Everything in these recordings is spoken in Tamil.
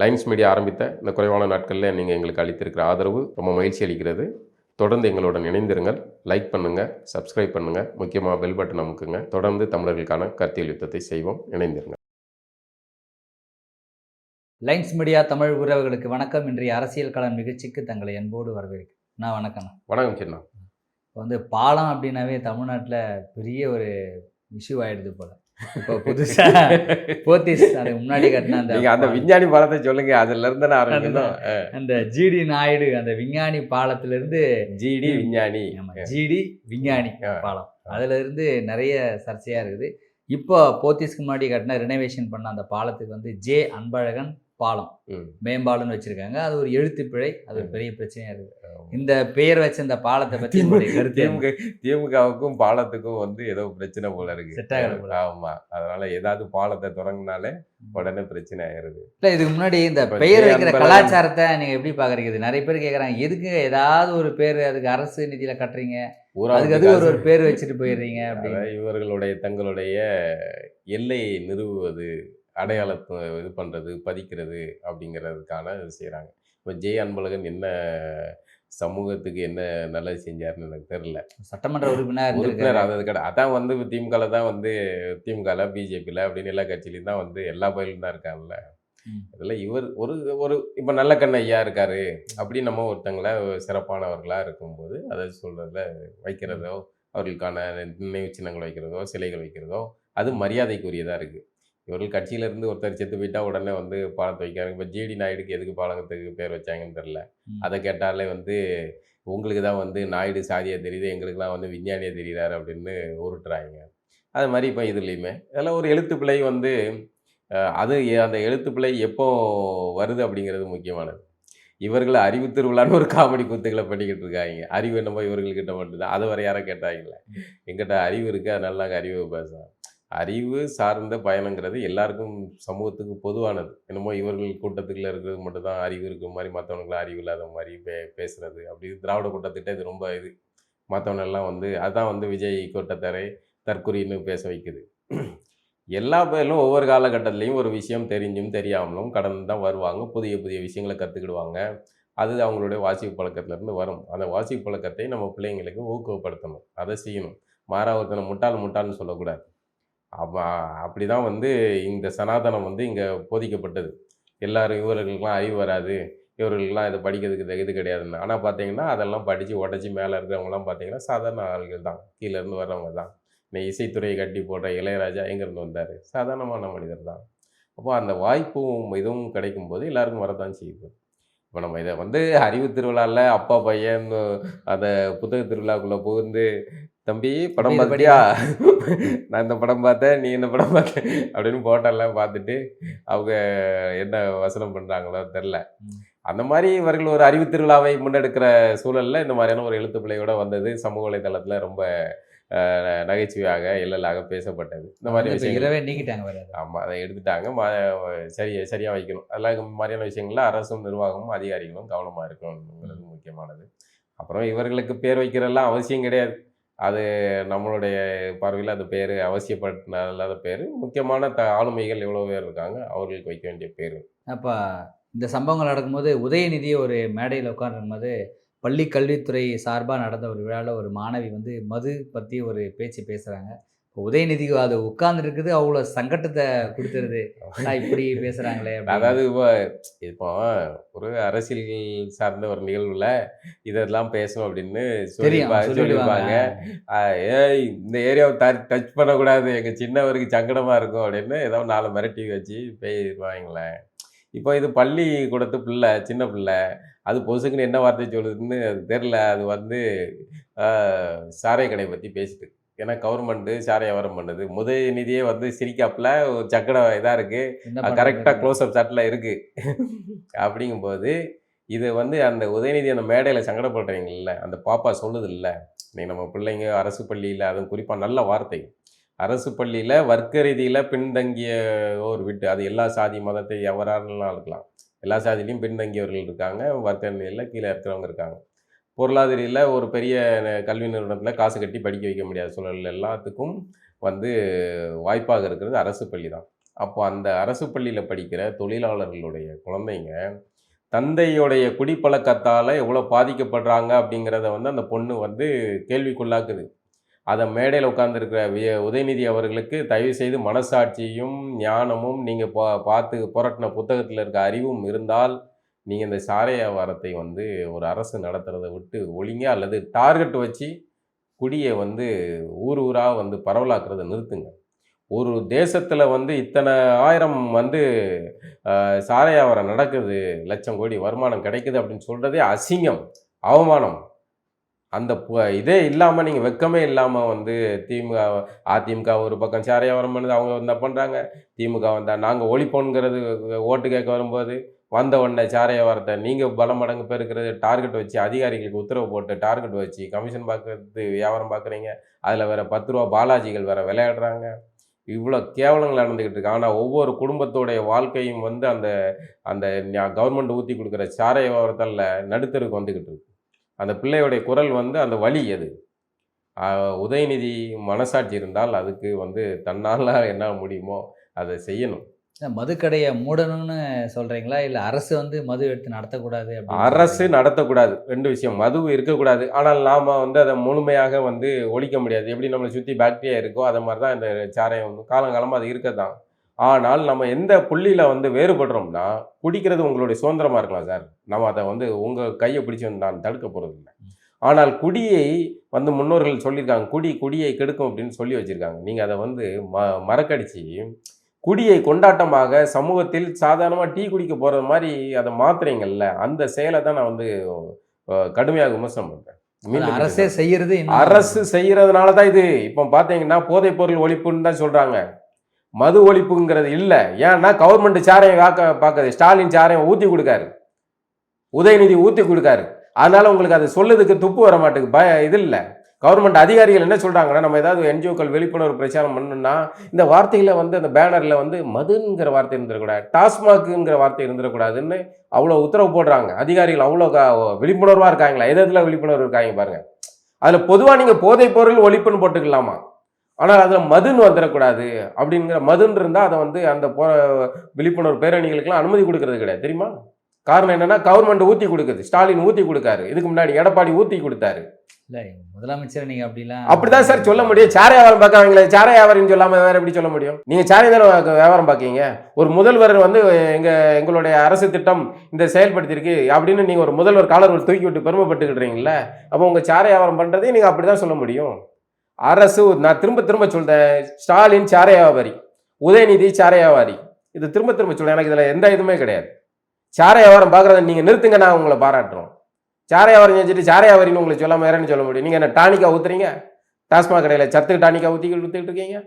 லைன்ஸ் மீடியா ஆரம்பித்த இந்த குறைவான நாட்களில் நீங்கள் எங்களுக்கு அளித்திருக்கிற ஆதரவு ரொம்ப மகிழ்ச்சி அளிக்கிறது. தொடர்ந்து எங்களுடன் இணைந்திருங்கள். லைக் பண்ணுங்கள் சப்ஸ்கிரைப் பண்ணுங்கள் முக்கியமாக பெல் பட்டன் அமுக்குங்க. தொடர்ந்து தமிழர்களுக்கான கருத்தியல் யுத்தத்தை செய்வோம். இணைந்திருங்கள். லைன்ஸ் மீடியா தமிழ் உறவுகளுக்கு வணக்கம். இன்றைய அரசியல் களம் நிகழ்ச்சிக்கு தங்களை அன்போடு வரவேற்கிறேன். நான் வணக்கம் வணக்கம் சின்ன வந்து பாலம் அப்படின்னாவே தமிழ்நாட்டில் பெரிய ஒரு இஷ்யூ ஆயிடுது போல. இப்போ புதுசாக போத்தீஸ் அதுக்கு முன்னாடி கட்டின அந்த அந்த விஞ்ஞானி பாலத்தை சொல்லுங்க அதுல இருந்து நான் ஆரம்பிக்கணும். அந்த ஜிடி நாயுடு அந்த விஞ்ஞானி பாலத்திலிருந்து ஜிடி விஞ்ஞானி. ஜிடி விஞ்ஞானி. பாலம். அதுல இருந்து நிறைய சர்ச்சையா இருக்குது. இப்போ போத்தீஸ்க்கு முன்னாடி கட்டின ரினோவேஷன் பண்ண அந்த பாலத்துக்கு வந்து ஜே அன்பழகன் பாலம். மேம்பாலம்னு வச்சிருக்காங்க. அது ஒரு எழுத்து பிழை. அது ஒரு பெரிய பிரச்சனையா இருக்கு. இந்த பெயர் வச்ச இந்த பாலத்தை பத்தி? திமுக திமுகவுக்கும் பாலத்துக்கும் வந்து ஏதோ பிரச்சனை போல இருக்கு. ஆகல போல. ஆமா. அதனால ஏதாவது பாலத்தை தொடங்கினாலே உடனே பிரச்சனை ஆயிருது இல்ல இதுக்கு முன்னாடி இந்த பெயர் வைக்கிற கலாச்சாரத்தை நீங்க எப்படி பாக்குறீங்க? இது நிறைய பேர் கேக்குறாங்க. எதுக்கு ஏதாவது ஒரு பேர் அதுக்கு அரசு நிதியில கட்டுறீங்க? அதுக்கு அது ஒரு ஒரு பேர் வச்சுட்டு போயிடுறீங்க அப்படின்னு. இவர்களுடைய தங்களுடைய எல்லையை நிறுவுவது அடையாளத்தை இது பண்ணுறது பதிக்கிறது அப்படிங்கிறதுக்கான இது செய்கிறாங்க இப்போ ஜெய் அன்பழகன் என்ன சமூகத்துக்கு என்ன நல்லது செஞ்சாருன்னு எனக்கு தெரில சட்டமன்ற உறுப்பினர் உறுப்பினர். அது கடை அதான் வந்து திமுகவில் தான் வந்து திமுகவில் பிஜேபியில் அப்படின்னு எல்லா கட்சியிலையும் தான் வந்து எல்லா பயிலும் தான் இருக்காங்கல்ல. அதில் இவர் ஒரு ஒரு இப்போ நல்ல கண்ண ஐயா இருக்காரு அப்படி நம்ம ஒருத்தங்கள சிறப்பானவர்களாக இருக்கும்போது அதை சொல்கிறதுல வைக்கிறதோ அவர்களுக்கான நினைவு சின்னங்கள் வைக்கிறதோ சிலைகள் வைக்கிறதோ அது மரியாதைக்குரியதாக இருக்குது இவர்கள் கட்சியிலேருந்து ஒருத்தர் செத்து போயிட்டா உடனே வந்து பாலத்தை வைக்கிறாங்க. இப்போ ஜிடி நாயுடுக்கு எதுக்கு பாலத்துக்கு பேர் வச்சாங்கன்னு தெரில. அதை கேட்டாலே வந்து உங்களுக்கு தான் வந்து நாயுடு சாதியாக தெரியுது எங்களுக்கெல்லாம் வந்து விஞ்ஞானியாக தெரியுறாரு அப்படின்னு உருட்டுறாங்க. அது மாதிரி இப்போ இதுலேயுமே அதெல்லாம் ஒரு எழுத்து பிழை வந்து அது அந்த எழுத்து பிழை எப்போ வருது அப்படிங்கிறது முக்கியமானது. இவர்கள் அறிவு திருவிழான்னு ஒரு காமெடி கூத்துக்களை பண்ணிக்கிட்டு இருக்காங்க. அறிவு என்னமோ இவர்கள்கிட்ட மட்டும்தான். அது வரை யாரை கேட்டாங்களே எங்கிட்ட அறிவு இருக்குது அதனால நாங்கள் அறிவு பேசுகிறோம் அறிவு சார்ந்த பயணங்கிறது எல்லாருக்கும் சமூகத்துக்கு பொதுவானது. என்னமோ இவர்கள் கூட்டத்துக்குள்ள இருக்கிறது மட்டும்தான் அறிவு இருக்கிற மாதிரி மற்றவனுக்குலாம் அறிவு இல்லாத மாதிரி பே பேசுறது. அப்படி திராவிட கூட்டத்திட்ட இது ரொம்ப இது. மற்றவனெல்லாம் வந்து அதுதான் வந்து விஜய் கூட்டத்தரை தற்குறின்னு பேச வைக்குது. எல்லா பேரும் ஒவ்வொரு காலகட்டத்துலேயும் ஒரு விஷயம் தெரிஞ்சும் தெரியாமலும் கடந்து தான் வருவாங்க. புதிய புதிய விஷயங்களை கற்றுக்கிடுவாங்க அது அவங்களுடைய வாசிப்பு பழக்கத்துலேருந்து வரும். அந்த வாசிப்பு பழக்கத்தை நம்ம பிள்ளைங்களுக்கு ஊக்குவப்படுத்தணும் அதை செய்யணும். மாறா ஒருத்தனை முட்டாள் முட்டாள்னு சொல்லக்கூடாது. அப்போ அப்படி தான் வந்து இந்த சனாதனம் வந்து இங்கே போதிக்கப்பட்டது. எல்லாரும் இவர்களுக்கெல்லாம் அறிவு வராது. இவர்களுக்கெல்லாம் இதை படிக்கிறதுக்கு இது கிடையாதுன்னு. ஆனால் பார்த்தீங்கன்னா அதெல்லாம் படித்து உடச்சி மேலே இருக்கிறவங்கலாம் பார்த்தீங்கன்னா சாதாரண ஆள்கள் தான் கீழேருந்து வர்றவங்க தான் இந்த இசைத்துறையை கட்டி போடுற இளையராஜா எங்கேருந்து வந்தார்? சாதாரணமான மனிதர் தான் அப்போ அந்த வாய்ப்பும் இதுவும் கிடைக்கும்போது எல்லாருக்கும் வரதான் செய்யுது. இப்போ நம்ம இதை வந்து அறிவு திருவிழாவில் அப்பா பையன் அந்த புத்தக திருவிழாக்குள்ளே புகுந்து தம்பி படம் பார்த்தியா? நான் இந்த படம் பார்த்தேன் நீ இந்த படம் பார்த்த அப்படின்னு போட்டெல்லாம் பார்த்துட்டு அவங்க என்ன வசனம் பண்ணுறாங்களோ தெரில. அந்த மாதிரி இவர்கள் ஒரு அறிவு திருவிழாவை முன்னெடுக்கிற சூழல்ல இந்த மாதிரியான ஒரு எழுத்து பிள்ளையோட வந்தது சமூக வலைதளத்தில் ரொம்ப நகைச்சுவையாக இல்லலாக பேசப்பட்டது. இந்த மாதிரி விஷயங்கள். இரவே நீக்கிட்டாங்க ஆமாம் அதை. எடுத்துட்டாங்க. மா சரி சரியாக வைக்கணும். அதெல்லாம் மாதிரியான விஷயங்கள்ல அரசும் நிர்வாகமும் அதிகாரிகளும் கவனமாக இருக்கணுங்கிறது முக்கியமானது. அப்புறம் இவர்களுக்கு பேர் வைக்கிறதெல்லாம் அவசியம் கிடையாது. அது நம்மளுடைய பார்வையில் அது பேர் அவசியப்படாத பேர். முக்கியமான த ஆளுமைகள் எவ்வளோ பேர் இருக்காங்க அவர்களுக்கு வைக்க வேண்டிய பேர். அப்போ இந்த சம்பவங்கள் நடக்கும்போது உதயநிதி ஒரு மேடையில் உட்காந்துருக்கும்போது பள்ளி கல்வித்துறை சார்பாக நடந்த ஒரு விழாவில் ஒரு மாணவி வந்து மது பற்றி ஒரு பேச்சு பேசுகிறாங்க உதயநிதி அது உட்கார்ந்துருக்குது அவ்வளோ சங்கட்டத்தை கொடுத்துருது. இப்படி பேசுகிறாங்களே அதாவது இப்போ இப்போ ஒரு அரசியல் சார்ந்த ஒரு நிகழ்வுல இதெல்லாம் பேசணும் அப்படின்னு சொல்லியிருப்பாங்க. ஏய் இந்த ஏரியாவை ட டச் பண்ணக்கூடாது. எங்கள் சின்னவருக்கு சங்கடமாக இருக்கும் அப்படின்னு ஏதோ நாலு மிரட்டி வச்சு போயிருவாங்களேன் இப்போ இது பள்ளி கொடுத்த பிள்ளை சின்ன பிள்ளை அது பொசுக்குன்னு என்ன வார்த்தை சொல்லுதுன்னு அது தெரில அது வந்து சாராய கடை பற்றி பேசிட்டு. ஏன்னா கவர்மெண்ட்டு சாராய வியாபாரம் பண்ணுது. முதநிதியே வந்து சிரிக்காப்புல சக்கட இதாக இருக்குது? கரெக்டாக க்ளோஸ் அப் ஷாட்டில் இருக்குது அப்படிங்கும்போது இது வந்து அந்த உதயநிதி அந்த மேடையில் சங்கடப்படுறீங்கல்ல அந்த பாப்பா சொல்லுது இல்லை நீ நம்ம பிள்ளைங்க அரசு பள்ளியில் அதுவும் குறிப்பாக நல்ல வார்த்தை. அரசு பள்ளியில் வர்க்க ரீதியில் பின்தங்கிய ஒரு விட்டு அது எல்லா சாதி மதத்தை எவராலாம் இருக்கலாம் எல்லா சாதியிலையும் பின்தங்கியவர்கள் இருக்காங்க. வர்க்க நிலையில் கீழே இருக்கிறவங்க இருக்காங்க. பொருளாதாரியில் ஒரு பெரிய கல்வி நிறுவனத்தில் காசு கட்டி படிக்க வைக்க முடியாத சூழல் எல்லாத்துக்கும் வந்து வாய்ப்பாக இருக்கிறது அரசு பள்ளி தான். அப்போ அந்த அரசு பள்ளியில் படிக்கிற தொழிலாளர்களுடைய குழந்தைங்க தந்தையுடைய குடிப்பழக்கத்தால் எவ்வளோ பாதிக்கப்படுறாங்க அப்படிங்கிறத வந்து அந்த பொண்ணு வந்து கேள்விக்குள்ளாக்குது. அதை மேடையில் உட்காந்துருக்கிற விய உதயநிதி அவர்களுக்கு தயவு செய்து மனசாட்சியும் ஞானமும் நீங்கள் பா பார்த்து புரட்டின புத்தகத்தில் இருக்க அறிவும் இருந்தால் நீங்கள் இந்த சாரை வியாபாரத்தை வந்து ஒரு அரசு நடத்துகிறத விட்டு ஒழிங்க அல்லது டார்கெட் வச்சு குடியை வந்து ஊர் ஊராக வந்து பரவலாக்குறதை நிறுத்துங்க. ஒரு தேசத்தில் வந்து இத்தனை ஆயிரம் வந்து ஆஹ், வியாபாரம் நடக்குது லட்சம் கோடி வருமானம் கிடைக்குது அப்படின்னு சொல்கிறதே அசிங்கம் அவமானம். அந்த இதே இல்லாமல் நீங்கள் வெக்கமே இல்லாமல் வந்து திமுக அதிமுக ஒரு பக்கம் சாரை வியாபாரம் பண்ணுது அவங்க வந்தால் பண்ணுறாங்க திமுக வந்தால் நாங்கள் ஒழிப்போங்கிறது ஓட்டு கேட்க வரும்போது வந்த உடனே சாரை நீங்கள் பல மடங்கு பெருக்கிறது டார்கெட் வச்சு அதிகாரிகளுக்கு உத்தரவு போட்டு டார்கெட் வச்சு கமிஷன் பார்க்கறது வியாபாரம் பார்க்குறீங்க அதில் வேறு பத்து ரூபா பாலாஜிகள் வேறு விளையாடுறாங்க. இவ்வளோ கேவலங்கள் நடந்துக்கிட்டு இருக்கு. ஆனால் ஒவ்வொரு குடும்பத்தோடைய வாழ்க்கையும் வந்து அந்த அந்த கவர்மெண்ட் ஊற்றி கொடுக்குற சாரை வியாபாரத்தில் நடுத்தருக்கு வந்துக்கிட்டு இருக்கு. அந்த பிள்ளையோடைய குரல் வந்து அந்த வழி அது ஆஹ் உதயநிதி மனசாட்சி இருந்தால் அதுக்கு வந்து தன்னால் என்ன முடியுமோ அதை செய்யணும். மதுக்கடையை மூடணும்னு சொல்றீங்களா? இல்ல அரசு வந்து மது எடுத்து நடத்தக்கூடாது அரசு? நடத்தக்கூடாது. ரெண்டு விஷயம். மது இருக்கக்கூடாது. ஆனால் நாம் வந்து அதை முழுமையாக வந்து ஒழிக்க முடியாது. எப்படி நம்மளை சுற்றி பாக்டீரியா இருக்கோ அதை மாதிரி தான் இந்த சாராயம் வந்து காலங்காலமாக அது இருக்க தான் ஆனால் நம்ம எந்த புள்ளியில் வந்து வேறுபடுறோம்னா குடிக்கிறது உங்களுடைய சுதந்திரமாக இருக்கலாம் சார். நம்ம அதை வந்து உங்கள் கையை பிடிச்சி வந்து நான் தடுக்க போகிறது இல்லை. ஆனால் குடியை வந்து முன்னோர்கள் சொல்லியிருக்காங்க. குடி குடியை கெடுக்கும் அப்படின்னு சொல்லி வச்சுருக்காங்க. நீங்கள் அதை வந்து ம மறக்கடிச்சு குடியை கொண்டாட்டமாக சமூகத்தில் சாதாரணமாக டீ குடிக்க போகிறது மாதிரி அதை மாத்துறீங்கல்ல அந்த செயலை தான் நான் வந்து கடுமையாக விமர்சனம் பண்ணுறேன் அரசே செய்யறது அரசு செய்யறதுனால தான் இது. இப்போ பார்த்தீங்கன்னா போதைப் பொருள் ஒழிப்புன்னு தான் சொல்றாங்க. மது ஒழிப்புங்கிறது இல்லை. ஏன்னா கவர்மெண்ட் சாரையும் வாக்க பார்க்குது ஸ்டாலின் சாரையும் ஊற்றி கொடுக்காரு. உதயநிதி ஊற்றி கொடுக்காரு. அதனால உங்களுக்கு அது சொல்லுறதுக்கு துப்பு வர மாட்டேங்குது. பய இது இல்லை. கவர்மெண்ட் அதிகாரிகள் என்ன சொல்கிறாங்கன்னா நம்ம ஏதாவது என்ஜிஓக்கள் விழிப்புணர்வு பிரச்சாரம் பண்ணணும்னா இந்த வார்த்தையில் வந்து அந்த பேனரில் வந்து மதுங்கிற வார்த்தை இருந்துடக்கூடாது டாஸ்மாக்குங்கிற வார்த்தை இருந்துடக்கூடாதுன்னு அவ்வளோ உத்தரவு போடுறாங்க. அதிகாரிகள் அவ்வளோ விழிப்புணர்வாக இருக்காங்களா? எது விழிப்புணர்வு இருக்காங்க பாருங்கள் அதில் பொதுவாக நீங்கள் போதைப் பொருள் ஒழிப்புன்னு போட்டுக்கலாமா? ஆனால் அதுல மதுன்னு வந்துடக்கூடாது அப்படிங்கிற மதுன்னு இருந்தா அதை வந்து அந்த போ விழிப்புணர்வு பேரணிகளுக்கெல்லாம் அனுமதி கொடுக்கறது கிடையாது. தெரியுமா? காரணம் என்னன்னா கவர்மெண்ட் ஊத்தி கொடுக்குது. ஸ்டாலின் ஊத்தி கொடுக்காரு. இதுக்கு முன்னாடி எடப்பாடி ஊத்தி கொடுத்தாரு. இல்ல முதலமைச்சர் நீங்க அப்படிலாம் அப்படிதான் சார் சொல்ல முடியும். சார வியாபாரம் பார்க்கறவங்களே சார வியாபாரம் சொல்லாம வேற எப்படி சொல்ல முடியும்? நீங்க சாரை தானே வியாபாரம் பார்க்கீங்க? ஒரு முதல்வர் வந்து எங்க எங்களுடைய அரசு திட்டம் இந்த செயல்படுத்தியிருக்கு அப்படின்னு நீங்க ஒரு முதல்வர் காலர் தூக்கி விட்டு பெருமைப்பட்டுக்கிட்டுறீங்கல்ல அப்போ உங்க சார வியாபாரம் பண்றதையும் நீங்க அப்படிதான் சொல்ல முடியும். அரசு நான் திரும்ப திரும்ப சொல்றேன். ஸ்டாலின் சார வியாபாரி உதயநிதி சார வியாபாரி இது திரும்ப திரும்ப சொல்றேன். எனக்கு இதில் எந்த இதுவுமே கிடையாது. சார வியாபாரம் பார்க்குறத நீங்கள் நிறுத்துங்க நான் உங்களை பாராட்டுறோம். சார வியாபாரம் செஞ்சுட்டு சார வியாபாரின்னு உங்களுக்கு சொல்ல வேறன்னு சொல்ல முடியும்? நீங்கள் என்ன டானிக்கா ஊற்றுறீங்க டாஸ்மாக் கடையில் சத்துக்கு டானிக்கா ஊற்றி ஊற்றிக்கிட்டு இருக்கீங்க?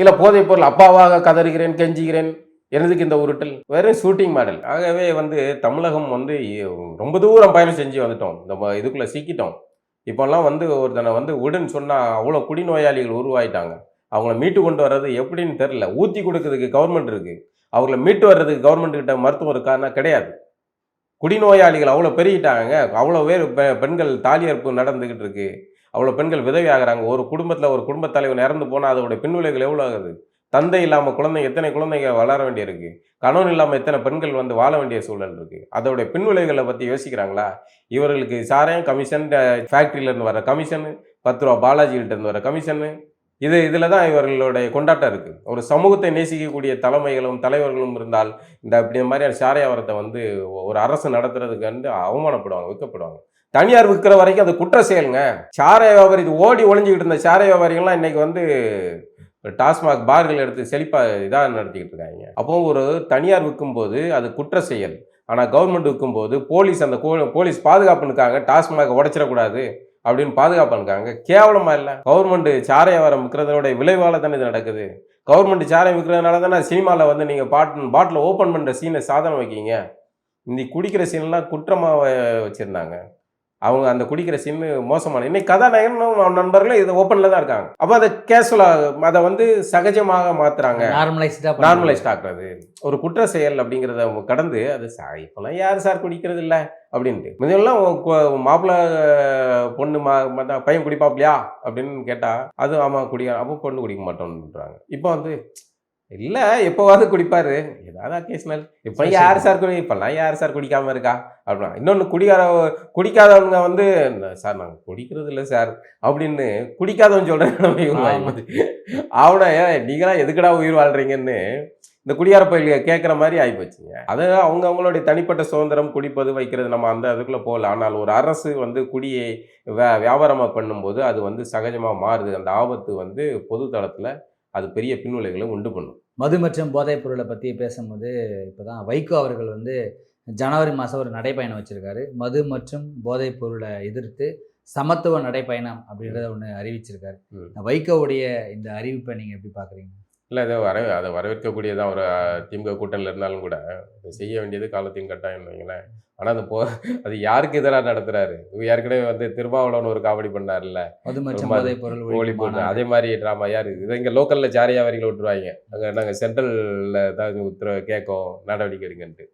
இல்லை போதைப் பொருள் அப்பாவாக கதறுகிறேன் கெஞ்சுகிறேன். எனதுக்கு இந்த உருட்டல். வெறும் ஷூட்டிங் மாடல். ஆகவே வந்து தமிழகம் வந்து ரொம்ப தூரம் பயணம் செஞ்சு வந்துட்டோம். இந்த இதுக்குள்ளே சிக்கிட்டோம். இப்போல்லாம் வந்து ஒருத்தனை வந்து உடன் சொன்னால் அவ்வளோ குடிநோயாளிகள் உருவாயிட்டாங்க. அவங்கள மீட்டு கொண்டு வர்றது எப்படின்னு தெரில ஊற்றி கொடுக்கறதுக்கு கவர்மெண்ட் இருக்குது அவங்கள மீட்டு வர்றதுக்கு கவர்மெண்ட் கிட்ட மருத்துவம் இருக்கான்னா கிடையாது. குடிநோயாளிகள் அவ்வளோ பெருகிட்டாங்க. அவ்வளோ பேர் பெ- பெண்கள் தாலியர்ப்பு நடந்துக்கிட்டு இருக்கு. அவ்வளோ பெண்கள் விதவி ஆகிறாங்க ஒரு குடும்பத்தில் ஒரு குடும்பத் தலைவன் இறந்து போனால் அதோட பின்விளைவுகள் எவ்வளோ ஆகுது? தந்தை இல்லாமல் குழந்தைங்க எத்தனை குழந்தைங்க வளர வேண்டியிருக்கு? கணவன் இல்லாமல் எத்தனை பெண்கள் வந்து வாழ வேண்டிய சூழல் இருக்குது அதோடைய பின் பின்விளைவுகளை பற்றி யோசிக்கிறாங்களா? இவர்களுக்கு சாராயம் கமிஷன் ஃபேக்ட்ரியிலேருந்து வர கமிஷனு பத்து ரூபா பாலாஜிகிட்டேருந்து வர கமிஷனு இது இதில் தான் இவர்களுடைய கொண்டாட்டம் இருக்குது ஒரு சமூகத்தை நேசிக்கக்கூடிய தலைமைகளும் தலைவர்களும் இருந்தால் இந்த அப்படி மாதிரியான சாரையாவரத்தை வந்து ஒரு அரசு நடத்துறதுக்கு வந்து அவமானப்படுவாங்க விற்கப்படுவாங்க தனியார் விற்கிற வரைக்கும் அது குற்ற செயலுங்க. சாரை வியாபாரி இது ஓடி ஒளிஞ்சிக்கிட்டு இருந்த சாரை வியாபாரிகள்லாம் இன்றைக்கி வந்து டாஸ்மாக் பார்கள் எடுத்து செழிப்பாக இதாக நடத்திக்கிட்டு இருக்காங்க. அப்போ ஒரு தனியார் விற்கும்போது அது குற்ற செயல். ஆனால் கவர்மெண்ட் விற்கும்போது போலீஸ் அந்த கோ- போலீஸ் பாதுகாப்புனுக்காக டாஸ்மாக உடச்சிடக்கூடாது அப்படின்னு பாதுகாப்புனுக்காங்க கேவலமாக இல்லை. கவர்மெண்ட் சாரை வர விற்கிறதோட விளைவால் தானே இது நடக்குது. கவர்மெண்ட் சாரை விற்கிறதுனால தானே சினிமாவில் வந்து நீங்கள் பாட்டு பாட்டில் ஓப்பன் பண்ணுற சீனை சாதனம் வைக்கிங்க இந்த குடிக்கிற சீன்லாம் குற்றமாக வச்சுருந்தாங்க. அவங்க அந்த குடிக்கிற சீன் மோசமான. இன்னைக்கு கதாநாயகனும் நண்பர்களும் இது ஓப்பனில் தான் இருக்காங்க. அப்போ அதை கேஷுவலாக அதை வந்து சகஜமாக மாற்றுறாங்க நார்மலைஸ்டா நார்மலைஸ்ட் ஆக்குறது. ஒரு குற்ற செயல் அப்படிங்கிறத கடந்து அது சா இப்போல்லாம் யார் சார் குடிக்கிறது இல்லை அப்படின்ட்டு முன்னெல்லாம் மாப்பிள்ளை பொண்ணு மா மத்த- பையன் குடிப்பாப்லையா? அப்படின்னு கேட்டால் அது ஆமாம் குடிக்க அப்போ பொண்ணு குடிக்க மாட்டோம்ன்றாங்க. இப்போ வந்து இல்ல எப்போவாவது குடிப்பாரு. ஏதாவது அக்கேஷனல் இப்போ யார் சரி. குடி இப்பெல்லாம் யார் சார் குடிக்காம இருக்கா? அப்படின்னா இன்னொன்று குடிக்கார குடிக்காதவங்க வந்து சார் நாங்கள் குடிக்கிறது இல்லை சார். அப்படின்னு குடிக்காதவன் சொல்கிறேன் அவனை ஏன் நீங்களா எதுக்குடா உயிர் வாழ்றீங்கன்னு? இந்த குடியார பயில கேட்குற மாதிரி ஆகிப்போச்சுங்க அது அவங்க அவங்களுடைய தனிப்பட்ட சுதந்திரம் குடிப்பது வைக்கிறது நம்ம அந்த அதுக்குள்ளே போகல. ஆனால் ஒரு அரசு வந்து குடியை வியாபாரமாக பண்ணும்போது அது வந்து சகஜமாக மாறுது. அந்த ஆபத்து வந்து பொது தளத்தில் அது பெரிய பின்விளைவுகளை உண்டு பண்ணும். மது மற்றும் போதைப் பொருளை பற்றி பேசும்போது இப்போ தான் வைகோ அவர்கள் வந்து ஜனவரி மாதம் ஒரு நடைப்பயணம் வச்சுருக்காரு. மது மற்றும் போதைப் பொருளை எதிர்த்து சமத்துவ நடைப்பயணம் அப்படின்றத ஒன்று அறிவிச்சிருக்காரு. வைகோவுடைய இந்த அறிவிப்பை நீங்கள் எப்படி பார்க்குறீங்க இல்லை அதை வர அதை வரவேற்கக்கூடியதான் ஒரு திமுக கூட்டணியில் இருந்தாலும் கூட செய்ய வேண்டியது காலத்தின் கட்டாயம் வைங்களேன். ஆனால் அது போ அது யாருக்கு எதிராக நடத்துறாரு? இவர் ஏற்கனவே வந்து திருமாவளவன் ஒரு காமெடி பண்ணார்ல. ஒளி போட்டு. அதே மாதிரி ட்ராமா யார்? இதை இங்கே லோக்கலில் ஜாரியா வரிகளை விட்டுருவாங்க. அங்கே நாங்கள் சென்ட்ரலில் ஏதாவது உத்தரவு கேட்கும் நடவடிக்கை எடுங்கன்ட்டு.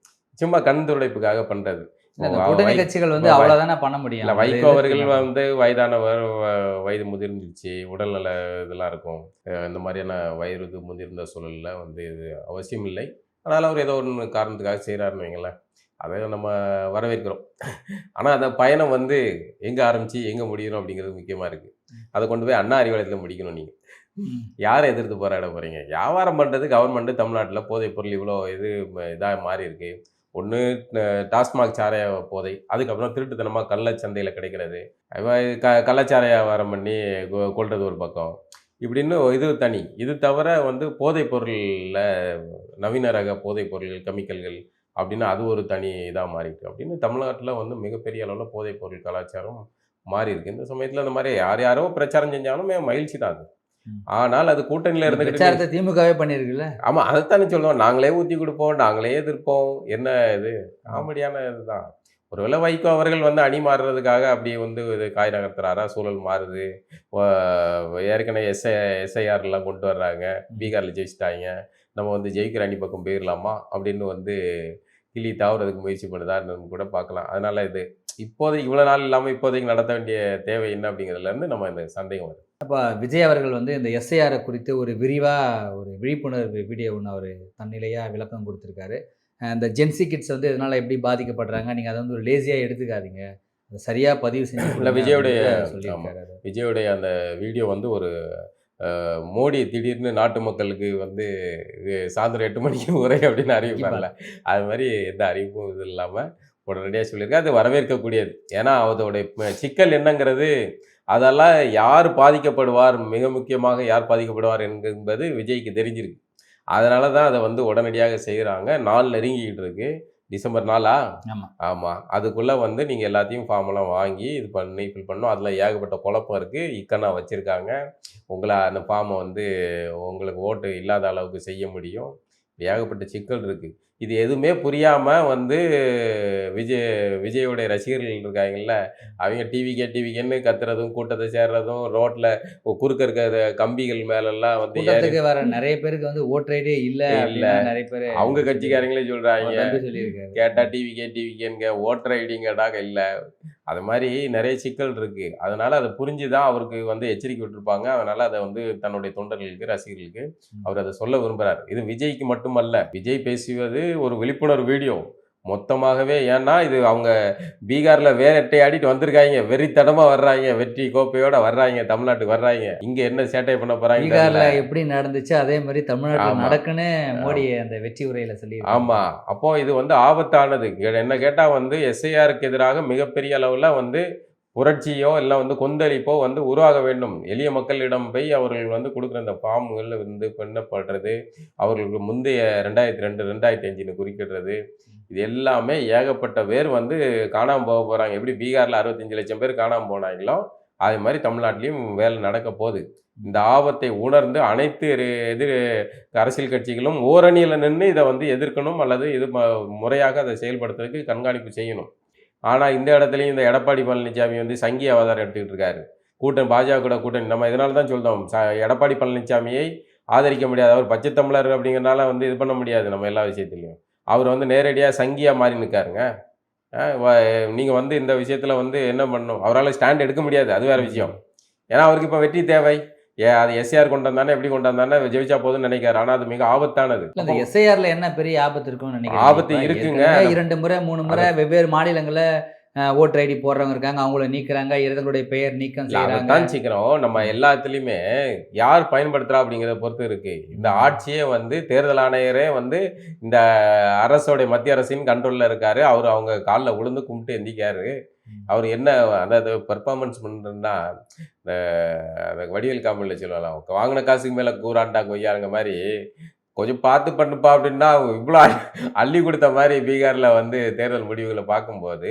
சும்மா கண் துடைப்புக்காக பண்ணுறது கூட்டணி கட்சிகள் வந்து அவ்வளவுதானே பண்ண முடியும்? இல்லை வைகோ அவர்கள் வந்து வயதானவர் வயது முதிர்ந்துச்சு உடல்நல இதெல்லாம் இருக்கும். இந்த மாதிரியான வயது முதிர்ந்த சூழலில் வந்து இது அவசியம் இல்லை. ஆனால் அவர் ஏதோ ஒன்று காரணத்துக்காக செய்கிறாருன்னு வைங்களேன். அதை நம்ம வரவேற்கிறோம். ஆனால் அந்த பயணம் வந்து எங்கே ஆரம்பித்து எங்கே முடியணும் அப்படிங்கிறது முக்கியமாக இருக்குது அதை கொண்டு போய் அண்ணா அறிவாலயத்தில் முடிக்கணும் நீங்கள். யாரை எதிர்த்து போராட போகிறீங்க வியாபாரம் பண்ணுறது கவர்மெண்ட்டு தமிழ்நாட்டில் போதைப் பொருள் இவ்வளோ இது இதாக மாறி இருக்கு. ஒன்று டாஸ்மாக் சாராய போதை அதுக்கப்புறம் திருட்டுத்தனமாக கள்ளச்சந்தையில் கிடைக்கிறது. க கள்ளச்சாராய வியாபாரம் பண்ணி கொ- ஒரு பக்கம். இப்படின்னு இது தனி. இது தவிர வந்து போதைப் பொருளில் நவீன ரக போதைப் பொருள்கள் கெமிக்கல்கள் அப்படின்னு அது ஒரு தனி இதாக மாறிருக்கு அப்படின்னு தமிழ்நாட்டில் வந்து மிகப்பெரிய அளவில் போதைப் பொருள் கலாச்சாரம் மாறி இருக்கு இந்த சமயத்தில் அந்த மாதிரி யார் யாரோ பிரச்சாரம் செஞ்சாலும் மகிழ்ச்சி தான் அது. ஆனால் அது கூட்டணியில் இருந்துக்கிட்டு பிரச்சாரத்தை திமுகவே பண்ணிருக்குல்ல? ஆமாம் அதைத்தானே சொல்லுவோம் நாங்களே ஊற்றி கொடுப்போம் நாங்களே எதிர்ப்போம். என்ன இது? காமெடியான இதுதான். ஒருவேளை வைகோ அவர்கள் வந்து அணி மாறுறதுக்காக அப்படி வந்து இது காய் நகர்த்துறாரா? சூழல் மாறுது. ஏற்கனவே எஸ்ஐ எஸ்ஐஆர்லாம் கொண்டு வர்றாங்க. பீகாரில் ஜெயிச்சிட்டாங்க. நம்ம வந்து ஜெயிக்கிற அணி பக்கம் போயிடலாமா அப்படின்னு வந்து கிளி தாவுறதுக்கு முயற்சி பண்ணுதான்னு கூட பார்க்கலாம். அதனால இது இப்போதைக்கு இவ்வளோ நாள் இல்லாமல் இப்போதைக்கு நடத்த வேண்டிய தேவை என்ன அப்படிங்கிறதுலேருந்து நம்ம இந்த சந்தேகம் வருது அப்போ விஜய் அவர்கள் வந்து இந்த எஸ்ஐஆரை குறித்து ஒரு விரிவாக ஒரு விழிப்புணர்வு வீடியோ ஒன்று அவர் தன்னிலையாக விளக்கம் கொடுத்துருக்காரு. இந்த ஜென்சி கிட்ஸ் வந்து இதனால் எப்படி பாதிக்கப்படுறாங்க? நீங்கள் அதை வந்து ஒரு லேசியாக எடுத்துக்காதீங்க. அதை சரியாக பதிவு செஞ்சு விஜயோடைய- சொல்லியிருக்காரு. விஜயோடைய அந்த வீடியோ வந்து ஒரு மோடி திடீர்னு நாட்டு மக்களுக்கு வந்து இது சாயந்தரம் எட்டு மணிக்கு உரை அப்படின்னு அறிவிப்பார்ல. அது மாதிரி எந்த அறிவிப்பும் இது இல்லாமல் உடனடியாக சொல்லியிருக்கு அது வரவேற்கக்கூடியது. ஏன்னா அதோடைய சிக்கல் என்னங்கிறது அதெல்லாம் யார் பாதிக்கப்படுவார் மிக முக்கியமாக யார் பாதிக்கப்படுவார் என்பது விஜய்க்கு தெரிஞ்சிருக்கு. அதனால தான் அதை வந்து உடனடியாக செய்கிறாங்க நாள் நெருங்கிக்கிட்டு இருக்கு. டிசம்பர் நாளா? ஆமா. ஆமாம் அதுக்குள்ளே வந்து நீங்கள் எல்லாத்தையும் ஃபார்மெல்லாம் வாங்கி இது பண்ணி ஃபில் பண்ணணும். அதில் ஏகப்பட்ட குழப்பம் இருக்குது இக்கனா வச்சுருக்காங்க. உங்களை அந்த ஃபார்மை வந்து உங்களுக்கு ஓட்டு இல்லாத அளவுக்கு செய்ய முடியும். ஏகப்பட்ட சிக்கல் இருக்குது இது எதுவுமே புரியாமல் வந்து விஜய் விஜயோடைய ரசிகர்கள் இருக்காங்கல்ல அவங்க டிவிக்கே டிவிக்கேன்னு கத்துறதும் கூட்டத்தை சேர்றதும் ரோட்டில் குறுக்க இருக்க கம்பிகள் மேலெல்லாம் வந்து கூட்டத்துக்கு வர நிறைய பேருக்கு வந்து ஓட் ரைடே இல்லை இல்ல. நிறைய பேர் அவங்க கட்சிக்காரங்களே சொல்கிறாங்க தம்பி சொல்லியிருக்காரு. கேட்டா டிவிக்கே டிவிக்கேங்க ஓட்டர் ஐடிங்கடாக இல்லை. அது மாதிரி நிறைய சிக்கல் இருக்கு. அதனால அதை புரிஞ்சு தான் அவருக்கு வந்து எச்சரிக்கை விட்டுருப்பாங்க. அதனால அதை வந்து தன்னுடைய தொண்டர்களுக்கு ரசிகர்களுக்கு அவர் அதை சொல்ல விரும்புறாரு. இது விஜய்க்கு மட்டுமல்ல விஜய் பேசுவது ஒரு விழிப்புணர்வு வீடியோ. மொத்தமாகவே ஏன்னா இது அவங்க பீகார்ல வேற எட்டை ஆடிட்டு வந்திருக்காங்க. வெறித்தனமா வர்றாங்க. வெற்றி கோப்பையோட வர்றாங்க. தமிழ்நாட்டுக்கு வர்றாங்க. இங்க என்ன சேட்டை பண்ண போறாங்க பீகார்ல எப்படி நடந்துச்சு? அதே மாதிரி தமிழ்நாட்டில். நடக்குன்னு மோடி அந்த வெற்றி உரையில சொல்லி ஆமா. அப்போ இது வந்து ஆபத்தானது. என்ன கேட்டா வந்து எஸ்ஐஆருக்கு எதிராக மிகப்பெரிய அளவுல வந்து புரட்சியோ இல்லை வந்து கொந்தளிப்போ வந்து உருவாக வேண்டும். எளிய மக்களிடம் போய் அவர்கள் வந்து கொடுக்குற அந்த ஃபார்ம்கள் வந்து பண்ணப்படுறது அவர்களுக்கு முந்தைய ரெண்டாயிரத்தி ரெண்டு ரெண்டாயிரத்தி அஞ்சுன்னு குறிக்கிடுறது. இது எல்லாமே ஏகப்பட்ட பேர் வந்து காணாமல் போக போகிறாங்க எப்படி பீகாரில் அறுபத்தஞ்சு லட்சம் பேர் காணாமல் போனாங்களோ அது மாதிரி தமிழ்நாட்டிலையும் வேலை நடக்க போகுது. இந்த ஆபத்தை உணர்ந்து அனைத்து எதிர் அரசியல் கட்சிகளும் ஓரணியில் நின்று இதை வந்து எதிர்க்கணும் அல்லது இது முறையாக அதை செயல்படுத்துறதுக்கு கண்காணிப்பு செய்யணும். ஆனால் இந்த இடத்துலையும் இந்த எடப்பாடி பழனிசாமி வந்து சங்கி அவதாரம் எடுத்துக்கிட்டு இருக்காரு. கூட்டணி பாஜக கூட கூட்டணி நம்ம இதனால தான் சொல்கிறோம் ச எடப்பாடி பழனிசாமியை ஆதரிக்க முடியாது. அவர் பச்சை தமிழர் அப்படிங்கிறனால வந்து இது பண்ண முடியாது நம்ம எல்லா விஷயத்துலையும். அவர் வந்து நேரடியாக சங்கியாக மாறி நிற்காருங்க நீங்கள் வந்து இந்த விஷயத்தில் வந்து என்ன பண்ணணும் அவரால் ஸ்டாண்ட் எடுக்க முடியாது. அது வேற விஷயம். ஏன்னா அவருக்கு இப்போ வெற்றி தேவை. ஏ அது எஸ்ஏஆர் கொண்டு வந்தானே எப்படி கொண்டு வந்தானே ஜெயிச்சா போதும்னு நினைக்கிறாரு. ஆனால் அது மிக ஆபத்தானது. இந்த எஸ்ஐஆர்ல என்ன பெரிய ஆபத்து இருக்கும்னு நினைக்கிறேன் ஆபத்து இருக்குங்க. இரண்டு முறை மூணு முறை வெவ்வேறு மாநிலங்கள்ல ஓட்டர் ஐடி போடுறவங்க இருக்காங்க. அவங்கள நீக்குறாங்க. இவங்களுடைய பெயர் நீக்கம் செய்யறாங்க அதைத்தான் சீக்கிரம் நம்ம எல்லாத்துலேயுமே யார் பயன்படுத்துறா அப்படிங்கிறத பொறுத்து இருக்கு. இந்த ஆட்சியே வந்து தேர்தல் ஆணையரே வந்து இந்த அரசோடைய மத்திய அரசின் கண்ட்ரோல்ல இருக்காரு. அவர் அவங்க காலில் விழுந்து கும்பிட்டு எந்திக்காரு. அவர் என்ன அதாவது பெர்ஃபார்மன்ஸ் பண்ணுறதுன்னா இந்த அந்த வடிவேல் காமெடியில் சொல்லலாம் வாங்கின காசுக்கு மேலே கூறாண்டா கொய்யாருங்க மாதிரி கொஞ்சம் பார்த்து பண்ணுப்பா அப்படின்னா இவ்வளோ அள்ளி கொடுத்த மாதிரி பீகாரில் வந்து தேர்தல் முடிவுகளை பார்க்கும்போது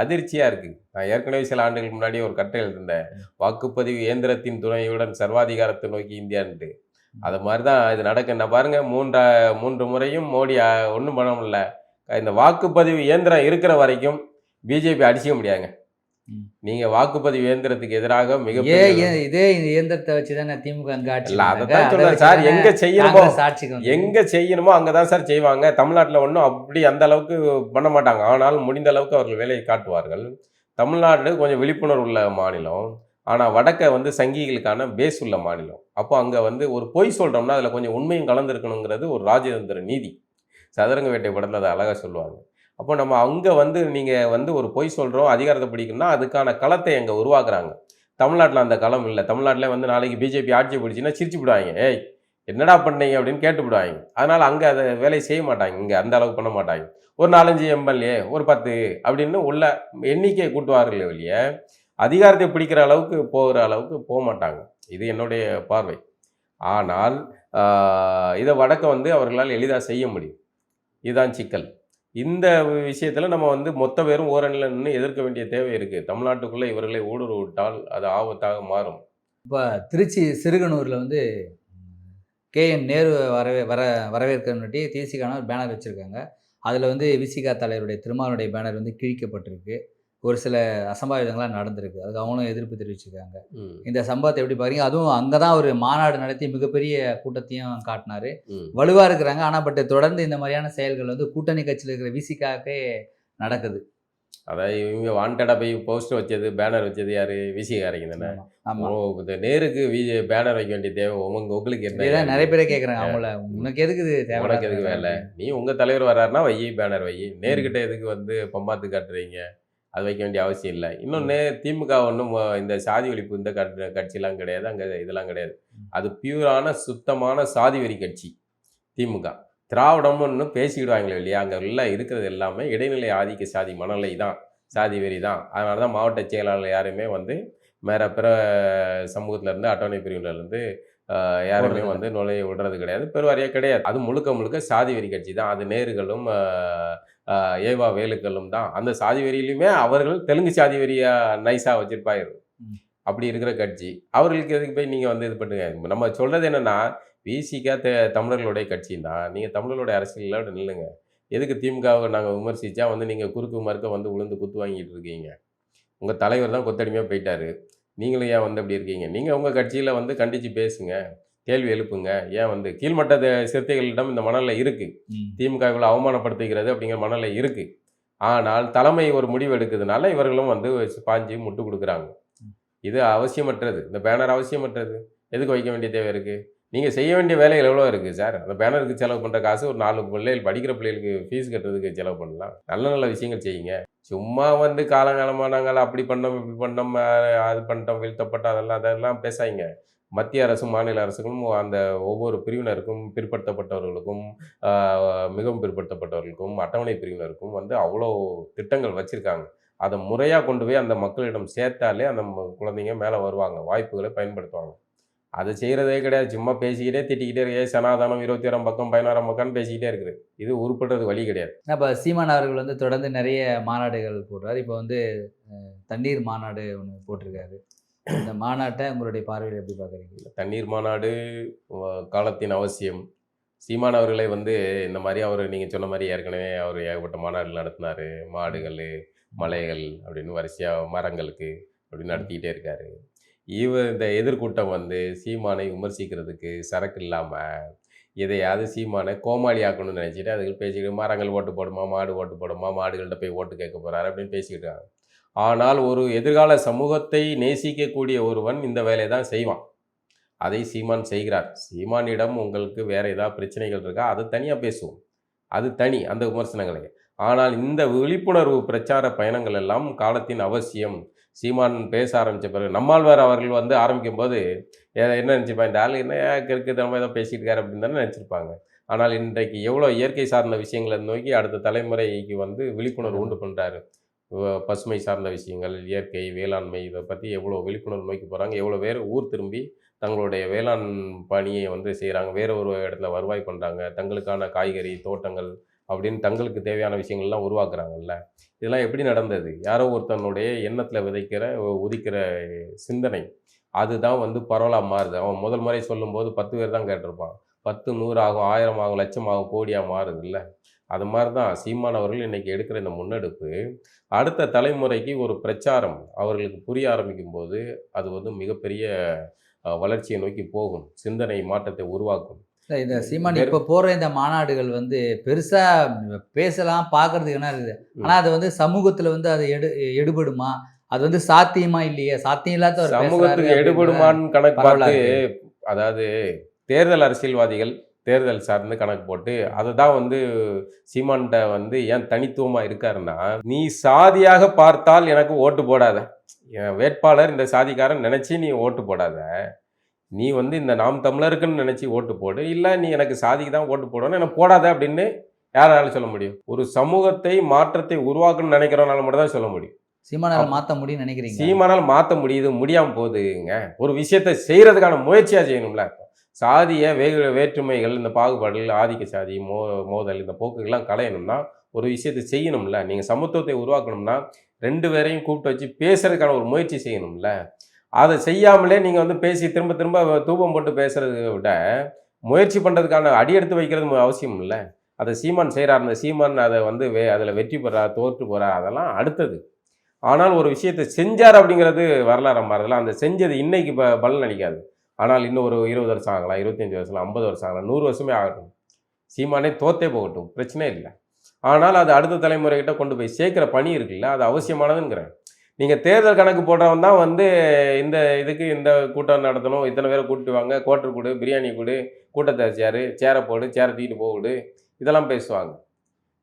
அதிர்ச்சியாக இருக்குது நான் ஏற்கனவே சில ஆண்டுகளுக்கு முன்னாடி ஒரு கட்டை எழுதியிருந்தேன். வாக்குப்பதிவு இயந்திரத்தின் துணையுடன் சர்வாதிகாரத்தை நோக்கி இந்தியான்ட்டு. அது மாதிரி தான் இது நடக்கு நான் பாருங்க மூன்றா மூன்று முறையும் மோடி ஒன்றும் பண்ண முடியல. இந்த வாக்குப்பதிவு இயந்திரம் இருக்கிற வரைக்கும் பிஜேபி அடிச்சிக்க முடியாதுங்க. நீங்க வாக்குப்பதிவு இயந்திரத்துக்கு எதிராக ஏன் இதே இயந்திரத்தை வச்சுதானே திமுக அங்க ஆட்சி இல்ல பண்ணாங்க. அதைத்தான் அதை சொல்றேன் சார். எங்க செய்யணுமோ. எங்க செய்யணுமோ அங்கதான் சார் செய்வாங்க. தமிழ்நாட்டில் ஒன்றும் அப்படி அந்த அளவுக்கு பண்ண மாட்டாங்க. ஆனால் முடிந்த அளவுக்கு அவர்கள் வேலையை காட்டுவார்கள். தமிழ்நாடு கொஞ்சம் விழிப்புணர்வு உள்ள மாநிலம். ஆனால் வடக்க வந்து சங்கிகளுக்கான பேஸ் உள்ள மாநிலம். அப்போ அங்கே வந்து ஒரு பொய் சொல்கிறோம்னா அதில் கொஞ்சம் உண்மையும் கலந்துருக்கணுங்கிறது ஒரு ராஜதந்திர நீதி. சதுரங்க வேட்டை படத்தில் அதை அழகாக சொல்லுவாங்க. அப்போ நம்ம அங்கே வந்து நீங்கள் வந்து ஒரு பொய் சொல்கிறோம் அதிகாரத்தை பிடிக்கணும்னா அதுக்கான களத்தை அங்கே உருவாக்குறாங்க. தமிழ்நாட்டில் அந்த களம் இல்லை. தமிழ்நாட்டில் வந்து நாளைக்கு பிஜேபி ஆட்சி பிடிச்சின்னா சிரிச்சு விடுவாங்க ஏய் என்னடா பண்ணீங்க? அப்படின்னு கேட்டு விடுவாங்க அதனால் அங்கே அதை வேலையை செய்ய மாட்டாங்க. இங்கே அந்த அளவுக்கு பண்ண மாட்டாங்க. ஒரு நாலஞ்சு எம்எல்ஏ ஒரு பத்து அப்படின்னு உள்ள எண்ணிக்கையை கூட்டுவார்களே வெளிய அதிகாரத்தை பிடிக்கிற அளவுக்கு போகிற அளவுக்கு போக மாட்டாங்க. இது என்னுடைய பார்வை. ஆனால் இதை வடக்க வந்து அவர்களால் எளிதாக செய்ய முடியும். இதுதான் சிக்கல். இந்த விஷயத்தில் நம்ம வந்து மொத்த பேரும் ஓரணியில் நின்று எதிர்க்க வேண்டிய தேவை இருக்குது தமிழ்நாட்டுக்குள்ளே இவர்களை ஊடுருவிட்டால் அது ஆபத்தாக மாறும். இப்போ திருச்சி சிறுகனூரில் வந்து கே என் நேரு வரவே வர வரவேற்கணுட்டி தேசிக்கான ஒரு பேனர் வச்சுருக்காங்க. அதில் வந்து விசிகா தலைவருடைய திருமாவனுடைய பேனர் வந்து கிழிக்கப்பட்டிருக்கு. ஒரு சில அசம்பாவிதங்கள்லாம் நடந்திருக்கு. அதுக்கு அவங்களும் எதிர்ப்பு தெரிவிச்சிருக்காங்க. இந்த சம்பவத்தை எப்படி பாருங்க அதுவும் அங்கே தான் ஒரு மாநாடு நடத்தி மிகப்பெரிய கூட்டத்தையும் காட்டினாரு. வலுவாக இருக்கிறாங்க. ஆனால் பட் தொடர்ந்து இந்த மாதிரியான செயல்கள் வந்து கூட்டணி கட்சியில் இருக்கிற விசிகாக்கே நடக்குது. அதாவது இவங்க வாண்டடாக போய் போஸ்டர் வச்சது பேனர் வச்சது யாரு? விசிகாரங்க தானே? இந்த நேருக்கு வி பேனர் வைக்க வேண்டிய தேவை உங்க உங்களுக்கு என்ன? நிறைய பேரே கேட்குறாங்க அவங்கள உனக்கு எதுக்கு இது தேவை? உனக்கு எதுக்கு வேலை? நீ உங்க தலைவர் வர்றாருன்னா வை பேனர் வை நேருக்கிட்ட எதுக்கு வந்து பம்பாத்து காட்டுறீங்க? அது வைக்க வேண்டிய அவசியம் இல்லை. இன்னொன்று திமுக ஒன்றும் இந்த சாதி ஒழிப்பு இந்த கட்சி கட்சிலாம் கிடையாது. அங்கே இதெல்லாம் கிடையாது. அது பியூரான சுத்தமான சாதி வெறி கட்சி திமுக. திராவிடம்னு பேசிக்கிடுவாங்களே இல்லையா? அங்கே உள்ள இருக்கிறது எல்லாமே இடைநிலை ஆதிக்க சாதி மணலை தான் சாதி வெறி தான். அதனால தான் மாவட்ட செயலாளர் யாருமே வந்து வேற பிற சமூகத்துல இருந்து அட்டவணை பிரிவினர்லேருந்து யாருமே வந்து நுழைய விடுறது கிடையாது. பெருவாரியாக கிடையாது. அது முழுக்க முழுக்க சாதி வெறி கட்சி தான். அது நேருகளும் ஏவா வேலுக்களும் தான். அந்த சாதி வெறியிலுமே அவர்கள் தெலுங்கு சாதி வெறியா நைஸாக வச்சிருப்பாரு ம். அப்படி இருக்கிற கட்சி. அவர்களுக்கு எதுக்கு போய் நீங்கள் வந்து இது பண்ணுங்க? நம்ம சொல்றது என்னன்னா விசிகா தே தமிழர்களுடைய கட்சின்னா நீங்கள் தமிழர்களுடைய அரசியலோட நில்லுங்க. எதுக்கு திமுகவை நாங்கள் விமர்சிச்சா வந்து நீங்கள் குறுக்கு மறுக்க வந்து உளுந்து குத்து வாங்கிட்டு இருக்கீங்க? உங்கள் தலைவர் தான் கொத்தடிமையாக போயிட்டாரு. நீங்களும் ஏன் வந்து அப்படி இருக்கீங்க? நீங்கள் உங்கள் கட்சியில் வந்து கண்டித்து பேசுங்க. கேள்வி எழுப்புங்க. ஏன் வந்து கீழ்மட்ட சிறுத்தைகளிடம் இந்த மணல்ல இருக்குது ம். திமுக இவ்வளோ அவமானப்படுத்துகிறது அப்படிங்கிற மணல்ல இருக்குது ஆனால் தலைமை ஒரு முடிவு எடுக்கிறதுனால இவர்களும் வந்து பாஞ்சு முட்டு கொடுக்குறாங்க. இது அவசியமற்றது. இந்த பேனர் அவசியமற்றது. எதுக்கு வைக்க வேண்டிய தேவை இருக்குது நீங்கள் செய்ய வேண்டிய வேலைகள் எவ்வளோ இருக்குது சார்? அந்த பேனருக்கு செலவு பண்ணுற காசு ஒரு நாலு பிள்ளைகள் படிக்கிற பிள்ளைகளுக்கு ஃபீஸ் கட்டுறதுக்கு செலவு பண்ணலாம். நல்ல நல்ல விஷயங்கள் செய்யுங்க. சும்மா வந்து காலங்காலமாக நாங்கள் அப்படி பண்ணோம் இப்படி பண்ணோம் அது பண்ணிட்டோம் வீழ்த்தப்பட்டோம் அதெல்லாம் அதெல்லாம் பேசாதீங்க. மத்திய அரசும் மாநில அரசுகளும் அந்த ஒவ்வொரு பிரிவினருக்கும் பிற்படுத்தப்பட்டவர்களுக்கும் மிகவும் பிற்படுத்தப்பட்டவர்களுக்கும் அட்டவணை பிரிவினருக்கும் வந்து அவ்வளோ திட்டங்கள் வச்சுருக்காங்க. அதை முறையாக கொண்டு போய் அந்த மக்களிடம் சேர்த்தாலே அந்த குழந்தைங்க மேலே வருவாங்க வாய்ப்புகளை பயன்படுத்துவாங்க. அதை செய்கிறதே கிடையாது. சும்மா பேசிக்கிட்டே திட்டிக்கிட்டே இருக்கு. சனாதானம் இருபத்தி ஆறாம் பக்கம் பதினாறாம் பக்கம்னு பேசிக்கிட்டே இருக்குது. இது உருப்படுறது வழி கிடையாது. இப்போ சீமான் அவர்கள் வந்து தொடர்ந்து நிறைய மாநாடுகள் போடுறாரு. இப்போ வந்து தண்ணீர் மாநாடு ஒன்று போட்டிருக்காரு. இந்த மாநாட்டை உங்களுடைய பார்வையில் எப்படி பார்க்குறீங்க? தண்ணீர் மாநாடு காலத்தின் அவசியம். சீமான் அவர்களை வந்து இந்த மாதிரி அவர் நீங்கள் சொன்ன மாதிரி ஏற்கனவே அவர் ஏகப்பட்ட மாநாடுகள் நடத்தினார். மாடுகள் மலைகள் அப்படின்னு வரிசையாக மரங்களுக்கு அப்படின்னு நடத்திக்கிட்டே இருக்கார். இவர் இந்த எதிர்கூட்டம் வந்து சீமானை விமர்சிக்கிறதுக்கு சரக்கு இல்லாமல் எதையாவது சீமானை கோமாளி ஆக்கணும்னு நினச்சிட்டு அதுக்கு பேசிக்கிட்டு மரங்கள் ஓட்டு போடுமா மாடு ஓட்டு போடுமா மாடுகள்கிட்ட போய் ஓட்டு கேட்க போகிறாரு அப்படின்னு பேசிக்கிட்டு ஆனால் ஒரு எதிர்கால சமூகத்தை நேசிக்கக்கூடிய ஒருவன் இந்த வேலையை தான் செய்வான். அதை சீமான் செய்கிறார். சீமானிடம் உங்களுக்கு வேற ஏதாவது பிரச்சனைகள் இருக்கா? அது தனியாக பேசுவோம். அது தனி அந்த விமர்சனங்களை. ஆனால் இந்த விழிப்புணர்வு பிரச்சார பயணங்கள் எல்லாம் காலத்தின் அவசியம். சீமான் பேச ஆரம்பித்த பிறகு நம்மாழ்வார் அவர்கள் வந்து ஆரம்பிக்கும் போது என்ன நினச்சிப்பாங்க இந்த ஆள் என்ன கிறுக்கு தனமாக ஏதோ பேசிட்டு இருக்காரு அப்படின்னு தானே நினச்சிருப்பாங்க. ஆனால் இன்றைக்கு எவ்வளோ இயற்கை சார்ந்த விஷயங்களை நோக்கி அடுத்த தலைமுறைக்கு வந்து விழிப்புணர்வு உண்டு பண்ணுறாரு பசுமை சார்ந்த விஷயங்கள் இயற்கை வேளாண்மை இதை பற்றி எவ்வளோ விழிப்புணர்வு நோக்கி போகிறாங்க எவ்வளோ பேர் ஊர் திரும்பி தங்களுடைய வேளாண் பணியை வந்து செய்கிறாங்க வேறு ஒரு இடத்துல வருவாய் பண்ணுறாங்க தங்களுக்கான காய்கறி தோட்டங்கள் அப்படின்னு தங்களுக்கு தேவையான விஷயங்கள்லாம் உருவாக்குறாங்கல்ல. இதெல்லாம் எப்படி நடந்தது? யாரோ ஒருத்தனுடைய எண்ணத்தில் விதைக்கிற உதிக்கிற சிந்தனை அதுதான் வந்து பரவலாக மாறுது. அவன் முதல் முறை சொல்லும்போது பத்து பேர் தான் கேட்டிருப்பான். பத்து நூறு ஆகும் ஆயிரம் ஆகும் லட்சம் ஆகும் கோடியாக மாறுது இல்லை அது மாதிரி தான் சீமான் அவர்கள் இன்னைக்கு எடுக்கிற இந்த முன்னெடுப்பு. அடுத்த தலைமுறைக்கு ஒரு பிரச்சாரம் அவர்களுக்கு புரிய ஆரம்பிக்கும் போது அது வந்து மிகப்பெரிய வளர்ச்சியை நோக்கி போகும். சிந்தனை மாற்றத்தை உருவாக்கும். இல்ல, இந்த சீமான் இப்போ போற இந்த மாநாடுகள் வந்து பெருசா பேசலாம் பார்க்கறதுக்கு என்ன இருக்குது? ஆனா அது வந்து சமூகத்துல வந்து அது எடு எடுபடுமா? அது வந்து சாத்தியமா இல்லையே? சாத்தியம் இல்லாத சமூகத்துக்கு எடுபடுமான்னு கணக்கு பார்த்து அதாவது தேர்தல் அரசியல்வாதிகள் தேர்தல் சார்ந்து கணக்கு போட்டு அதை தான் வந்து சீமான்கிட்ட வந்து ஏன் தனித்துவமாக இருக்காருன்னா நீ சாதியாக பார்த்தால் எனக்கு ஓட்டு போடாத. என் வேட்பாளர் இந்த சாதிக்காரன் நினச்சி நீ ஓட்டு போடாத. நீ வந்து இந்த நாம் தமிழருக்குன்னு நினச்சி ஓட்டு போடு. இல்லை நீ எனக்கு சாதிக்கு தான் ஓட்டு போடணும் எனக்கு போடாத அப்படின்னு யாரால சொல்ல முடியும்? ஒரு சமூகத்தை மாற்றத்தை உருவாக்கணும்னு நினைக்கிறவனால மட்டும் தான் சொல்ல முடியும். சீமானால மாத்த முடியும்னு நினைக்கிறீங்க? சீமானால் மாற்ற முடியுது முடியாம போகுதுங்க. ஒரு விஷயத்தை செய்யறதுக்கான முயற்சியா செய்யணும்ல சாதிய வே வேற்றுமைகள் இந்த பாகுபாடுகள் ஆதிக்க சாதி மோ மோதல் இந்த போக்குகள்லாம் களையணும்னா ஒரு விஷயத்தை செய்யணும்ல. நீங்கள் சமத்துவத்தை உருவாக்கணும்னா ரெண்டு பேரையும் கூப்பிட்டு வச்சு பேசுறதுக்கான ஒரு முயற்சி செய்யணும்ல. அதை செய்யாமலே நீங்கள் வந்து பேசி திரும்ப திரும்ப தூபம் போட்டு பேசுறத விட முயற்சி பண்ணுறதுக்கான அடி எடுத்து வைக்கிறது அவசியம் இல்லை அதை சீமான் செய்கிறார் அந்த சீமான் அதை வந்து வே அதில் வெற்றி பெறார் தோற்று போகிறா அதெல்லாம் அடுத்தது. ஆனால் ஒரு விஷயத்தை செஞ்சார் அப்படிங்கிறது வரலாறு மாறுதல. அந்த செஞ்சது இன்னைக்கு ப பலன் அளிக்காது. ஆனால் இன்னும் ஒரு இருபது வருஷம் ஆகலாம் இருபத்தஞ்சி வருஷம் ஐம்பது வருஷம் ஆகலாம் நூறு வருஷமே ஆகட்டும். சீமானே தோத்தே போகட்டும் பிரச்சனை இல்லை. ஆனால் அது அடுத்த தலைமுறைகிட்ட கொண்டு போய் சேர்க்குற பணி இருக்குல்ல அது அவசியமானதுங்கிறேன். நீங்கள் தேர்தல் கணக்கு போடுறவன் தான் வந்து இந்த இதுக்கு இந்த கூட்டம் நடத்தணும் இத்தனை பேரை கூப்பிட்டு வாங்க கோட்டர் கொடு பிரியாணி கொடு கூட்டத்தை சேரு சேரை போடு சேரை தூக்கிட்டு போகுடு இதெல்லாம் பேசுவாங்க.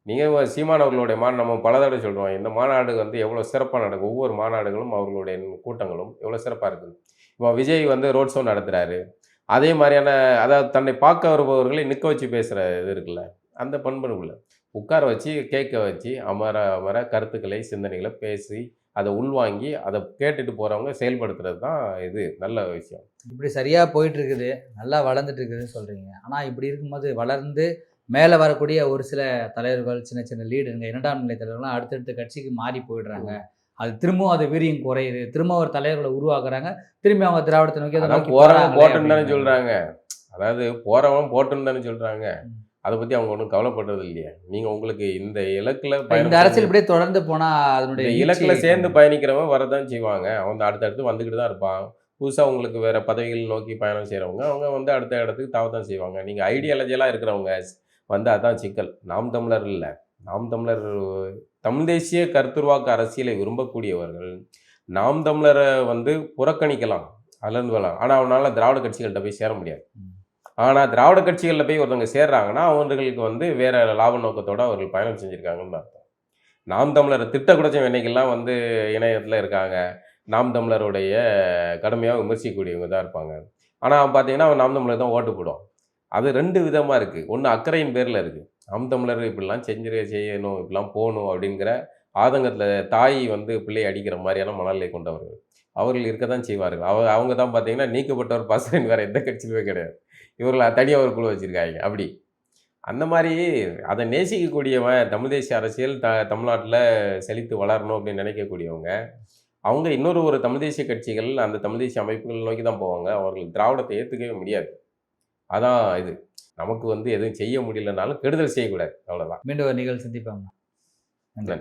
நீங்கள் சீமான் அவர்களுடைய மா நம்ம பல தடவை சொல்கிறோம் இந்த மாநாடு வந்து எவ்வளோ சிறப்பாக நடக்கும் ஒவ்வொரு மாநாடுகளும் அவர்களுடைய கூட்டங்களும் எவ்வளோ சிறப்பாக இருக்குது. இப்போ விஜய் வந்து ரோட் ஷோ நடத்துகிறாரு அதே மாதிரியான அதாவது தன்னை பார்க்க வருபவர்களை நிற்க வச்சு பேசுகிற இது இருக்குல்ல அந்த பண்புல உட்கார வச்சு கேட்க வச்சு அமர அமர கருத்துக்களை சிந்தனைகளை பேசி அதை உள்வாங்கி அதை கேட்டுட்டு போகிறவங்க செயல்படுத்துறது தான் இது. நல்ல விஷயம். இப்படி சரியாக போயிட்டு இருக்குது நல்லா வளர்ந்துட்டு இருக்குதுன்னு ஆனால் ஆனா இப்படி இருக்கும்போது வளர்ந்து மேலே வரக்கூடிய ஒரு சில தலைவர்கள் சின்ன சின்ன லீடுங்க இரண்டாம் நிலை தலைவர்கள்லாம் அடுத்தடுத்த கட்சிக்கு மாறி போயிடுறாங்க. அது திரும்பவும் அது வீரியம் குறையுது திரும்ப ஒரு தலைவர்களை உருவாக்குறாங்க. திரும்பி அவங்க திராவிடத்தை நோக்கி போறாங்களே போட்டுன்னு தானே. சொல்கிறாங்க அதாவது போகிறவன் போட்டுன்னு தானே சொல்கிறாங்க ம். அதை பற்றி அவங்க ஒன்றும் கவலைப்படுறது இல்லையா. நீங்கள் உங்களுக்கு இந்த இலக்கில் இந்த அரசியல் இப்படியே தொடர்ந்து போனா அதனுடைய இலக்கில் சேர்ந்து பயணிக்கிறவன் வரதான் செய்வாங்க. அவன் அடுத்தடுத்து வந்துக்கிட்டு தான் இருப்பான். புதுசாக உங்களுக்கு வேற பதவிகள் நோக்கி பயணம் செய்கிறவங்க அவங்க வந்து அடுத்த இடத்துக்கு தாவத்தான் செய்வாங்க. நீங்கள் ஐடியாலஜியெல்லாம் இருக்கிறவங்க வந்து அதான் சிக்கல். நாம் தமிழர் இல்லை. நாம் தமிழர் தமிழ் தேசிய கருத்துருவாக்க அரசியலை விரும்பக்கூடியவர்கள் நாம் தமிழரை வந்து புறக்கணிக்கலாம் அலர்ந்து வரலாம் ஆனால் அவனால் திராவிட கட்சிகள்கிட்ட போய் சேர முடியாது. ஆனால் திராவிட கட்சிகளில் போய் ஒருத்தவங்க சேர்றாங்கன்னா அவர்களுக்கு வந்து வேற லாப நோக்கத்தோடு அவர்கள் பயணம் செஞ்சுருக்காங்கன்னு அர்த்தம். நாம் தமிழரை திட்ட குடைச்சம் என்னைக்கெல்லாம் வந்து இணையத்தில் இருக்காங்க. நாம் தமிழருடைய கடுமையாக விமர்சிக்கக்கூடியவங்க தான் இருப்பாங்க. ஆனால் பார்த்தீங்கன்னா அவன் நாம் தமிழர் தான் ஓட்டு போடுவான். அது ரெண்டு விதமாக இருக்குது ஒன்று அக்கறையின் பேரில் இருக்குது நாம் தமிழர் இப்படிலாம் செஞ்சு செய்யணும் இப்படிலாம் போகணும் அப்படிங்கிற ஆதங்கத்தில் தாய் வந்து பிள்ளையை அடிக்கிற மாதிரியான மனநிலை கொண்டவர்கள். அவர்கள் இருக்க தான் செய்வார்கள். அவ அவங்க தான் பார்த்தீங்கன்னா நீக்கப்பட்டவர் பசங்க வேறு எந்த கட்சியிலுமே கிடையாது. இவர்களை தனியாக ஒரு குழு வச்சுருக்காங்க. அப்படி. அந்த மாதிரி அதை நேசிக்கக்கூடியவன் தமிழ் தேசிய அரசியல் த தமிழ்நாட்டில் செழித்து வளரணும் அப்படின்னு நினைக்கக்கூடியவங்க அவங்க இன்னொரு ஒரு தமிழ் தேசிய கட்சிகள் அந்த தமிழ் தேசிய அமைப்புகள் நோக்கி தான் போவாங்க. அவர்கள் திராவிடத்தை ஏற்றுக்கவே முடியாது. அதான் இது. நமக்கு வந்து எதுவும் செய்ய முடியலனாலும் கெடுதல் செய்யக்கூடாது. அவ்வளோதான் மீண்டும் ஒரு நிகழ்ச்சி சந்திப்பாங்க நன்றி.